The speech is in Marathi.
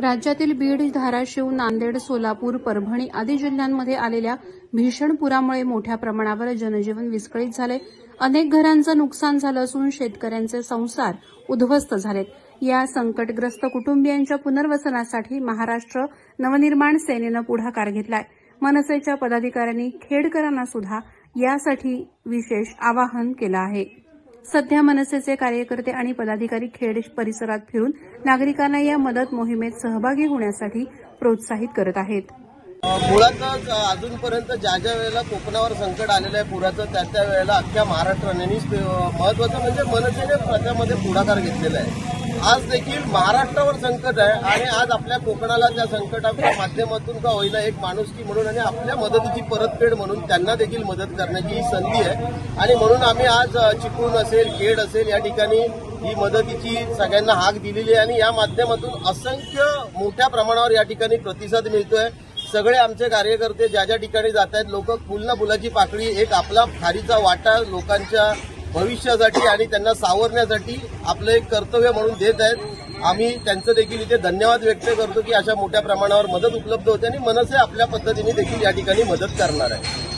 राज्यातील बीड धाराशिव नांदेड सोलापूर परभणी आदी जिल्ह्यांमध्ये आलेल्या भीषण पुरामुळे मोठ्या प्रमाणावर जनजीवन विस्कळीत झाले. अनेक घरांचं नुकसान झालं असून शेतकऱ्यांचे संसार उद्ध्वस्त झालेत. या संकटग्रस्त कुटुंबियांच्या पुनर्वसनासाठी महाराष्ट्र नवनिर्माण सेनेनं पुढाकार घेतलाय. मनसेच्या पदाधिकाऱ्यांनी खेडकरांना सुद्धा यासाठी विशेष आवाहन केलं आहे. सध्या मनसेचे कार्यकर्ते आणि पदाधिकारी खेड परिसरात फिरून नागरिकांना या मदत मोहिमेत सहभागी होण्यासाठी प्रोत्साहित करत आहेत. मुळातच अजूनपर्यंत ज्या ज्या वेळेला कोकणावर संकट आलेलं आहे पुराचं त्या त्या वेळेला अख्ख्या महाराष्ट्राने महत्वाचं म्हणजे मनसेने त्याच्यामध्ये पुढाकार घेतलेला आहे. आज देखील महाराष्ट्रावर संकट आहे आणि आज आपल्या कोकणाला त्या संकटाच्या माध्यमातून का होईला एक माणुसकी म्हणून आणि आपल्या मदतीची परतफेड म्हणून त्यांना देखील मदत करण्याची ही संधी आहे. आणि म्हणून आम्ही आज चिपळूण असेल खेड असेल या ठिकाणी ही मदतीची सगळ्यांना हाक दिलेली आहे आणि या माध्यमातून असंख्य मोठ्या प्रमाणावर या ठिकाणी प्रतिसाद मिळतोय. सगळे आमचे कार्यकर्ते ज्या ज्या ठिकाणी जात आहेत लोक फुलना फुलाची पाकळी एक आपला खारीचा वाटा लोकांच्या भविष्यासाठी आणि त्यांना सावरण्यासाठी आपलं एक कर्तव्य म्हणून देत आहेत. आम्ही त्यांचं देखील इथे धन्यवाद व्यक्त करतो की अशा मोठ्या प्रमाणावर मदत उपलब्ध होते आणि मनसे आपल्या पद्धतीने देखील या ठिकाणी मदत करणार आहे